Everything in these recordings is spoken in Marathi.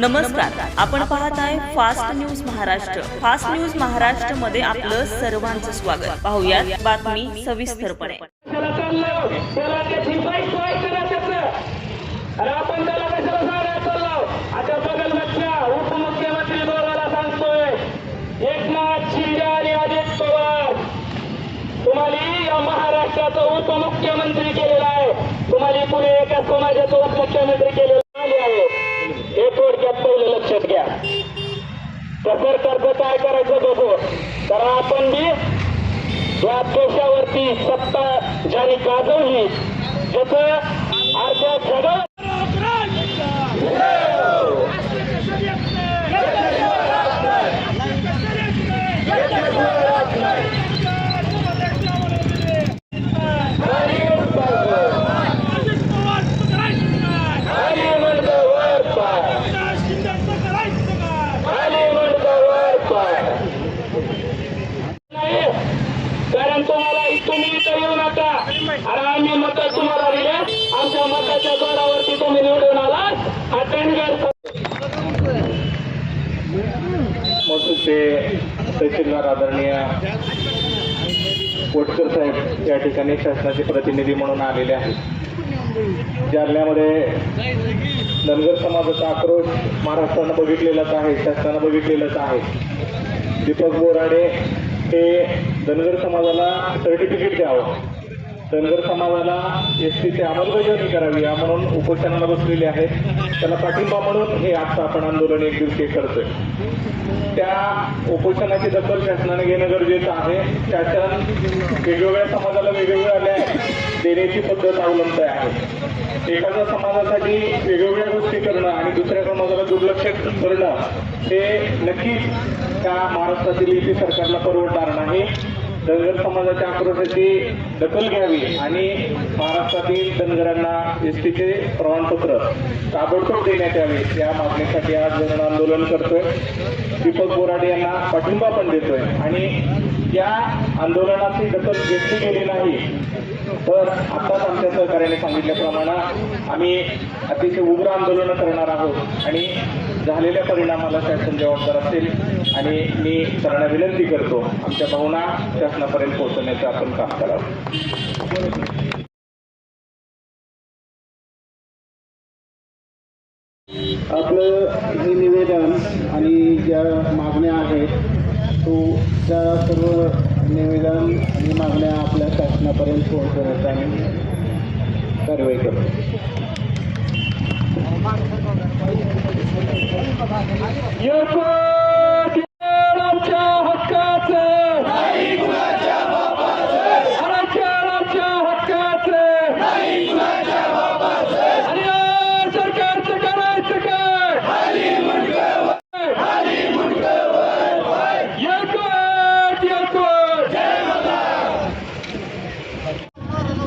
नमस्कार. आपण पाहत आहे fast news Maharashtra fast news महाराष्ट्रमध्ये आपलं सर्वांचं स्वागत. पाहूया बातमी सविस्तरपणे. करा त्याचं. अरे आपण त्याला एकनाथ महाराष्ट्राचा उपमुख्यमंत्री केलेला आहे. तुम्हाला पुणे एका समाजाचा उपमुख्यमंत्री केलेला आपण बी या देशावरती सत्ता ज्याने गाजवली जसं अर्ध्या जगात तुम्ही इथं येऊ नका. अरे आम्ही मत तुम्हाला दिले आमच्या मताच्या जोरावरती तुम्ही निवडून तहसीलदार आदरणीय कोटकर साहेब या ठिकाणी शासनाचे प्रतिनिधी म्हणून आलेले आहेत. जालन्यामध्ये धनगर समाजाचा आक्रोश महाराष्ट्रानं बघितलेलाच आहे शासनानं बघितलेलंच आहे. दीपक बोराडे हे धनगर समाजाला सर्टिफिकेट द्यावं. धनगर समाजाला एस टीची अंमलबजावणी करावी या म्हणून उपोषणाला बसलेले आहेत. त्याला पाठिंबा म्हणून हे आजचं आपण आंदोलन एक दिवशी करतोय. त्या उपोषणाची दखल शासनाने घेणं गरजेचं आहे. शासन वेगवेगळ्या समाजाला वेगवेगळ्या न्याय देण्याची पद्धत अवलंबत आहे. एखाद्या समाजासाठी वेगवेगळ्या गोष्टी करणं आणि दुसऱ्या समाजाला दुर्लक्ष करणं हे नक्कीच त्या महाराष्ट्रातील युती सरकारला परवडणार नाही. धनगर समाजाच्या आक्रोशाची दखल घ्यावी आणि महाराष्ट्रातील धनगरांना एस टीचे प्रमाणपत्र ताबडतोब देण्यात यावे या मागणीसाठी आज धरण आंदोलन करतोय. दीपक बोराडे यांना पाठिंबा पण देतोय. आणि या आंदोलनाची दखल घेतली गेली नाही. तर आताच आमच्या सहकार्याने सांगितल्याप्रमाणे आम्ही अतिशय उग्र आंदोलनं करणार आहोत आणि झालेल्या परिणामाला शासन जबाबदार असेल आणि मी सरांना विनंती करतो आमच्या भावना शासनापर्यंत पोहोचवण्याचं आपण काम करावं. आपलं हे निवेदन आणि ज्या मागण्या आहेत तो त्या सर्व निवेदन आणि मागण्या आपल्या शासनापर्यंत पोहोचवण्याचा आम्ही कारवाई करतो आमच्या हक्काचं आरक्षण आमच्या हक्काचं आणि या सरकारचं करायचं काय एकवट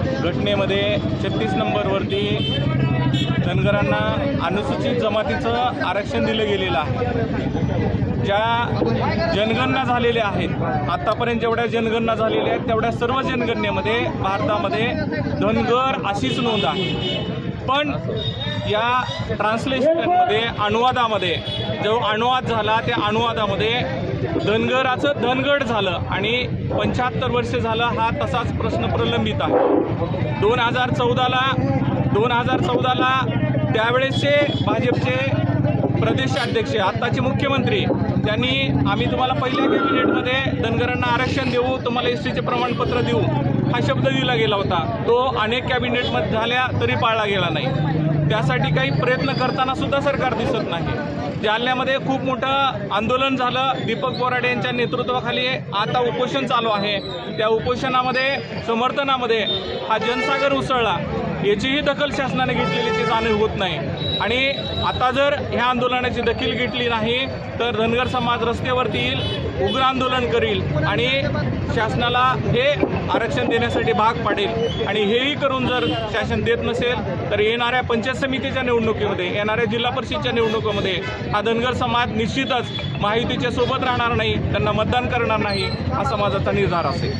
एकवट घटनेमध्ये छत्तीस नंबरवरती धनगरांना अनुसूचित जमातीचं आरक्षण दिलं गेलेलं आहे. ज्या जनगणना झालेल्या आहेत आत्तापर्यंत जेवढ्या जनगणना झालेल्या आहेत तेवढ्या सर्व जनगणनेमध्ये भारतामध्ये धनगर अशीच नोंद आहे. पण या ट्रान्सलेशनमध्ये अनुवादामध्ये जो अनुवाद झाला त्या अनुवादामध्ये धनगराचं धनगड झालं आणि पंच्याहत्तर वर्ष झालं हा तसाच प्रश्न प्रलंबित आहे. दोन हजार चौदाला दोन हजार चौदाला त्यावेळेसचे भाजपचे प्रदेशाध्यक्ष आत्ताचे मुख्यमंत्री त्यांनी आम्ही तुम्हाला पहिल्या कॅबिनेटमध्ये धनगरांना आरक्षण देऊ तुम्हाला एस टीचे प्रमाणपत्र देऊ हा शब्द दिला गेला होता. तो अनेक कॅबिनेटमध्ये झाल्या तरी पाळला गेला नाही. त्यासाठी काही प्रयत्न करताना सुद्धा सरकार दिसत नाही. जालन्यामध्ये खूप मोठं आंदोलन झालं. दीपक बोराडे यांच्या नेतृत्वाखाली आता उपोषण चालू आहे. त्या उपोषणामध्ये समर्थनामध्ये हा जनसागर उसळला. याचीही दखल शासनाने घेतलेल्याची जाणीव होत नाही. आणि आता जर ह्या आंदोलनाची दखल घेतली नाही तर धनगर समाज रस्त्यावरती येईल उग्र आंदोलन करील आणि शासनाला हे आरक्षण देण्यासाठी भाग पाडेल. आणि हेही करून जर शासन देत नसेल तर येणाऱ्या पंचायत समितीच्या निवडणुकीमध्ये येणाऱ्या जिल्हा परिषदच्या निवडणुकीमध्ये हा धनगर समाज निश्चितच महायुतीच्या सोबत राहणार नाही त्यांना मतदान करणार नाही असा माझा निर्धार असेल.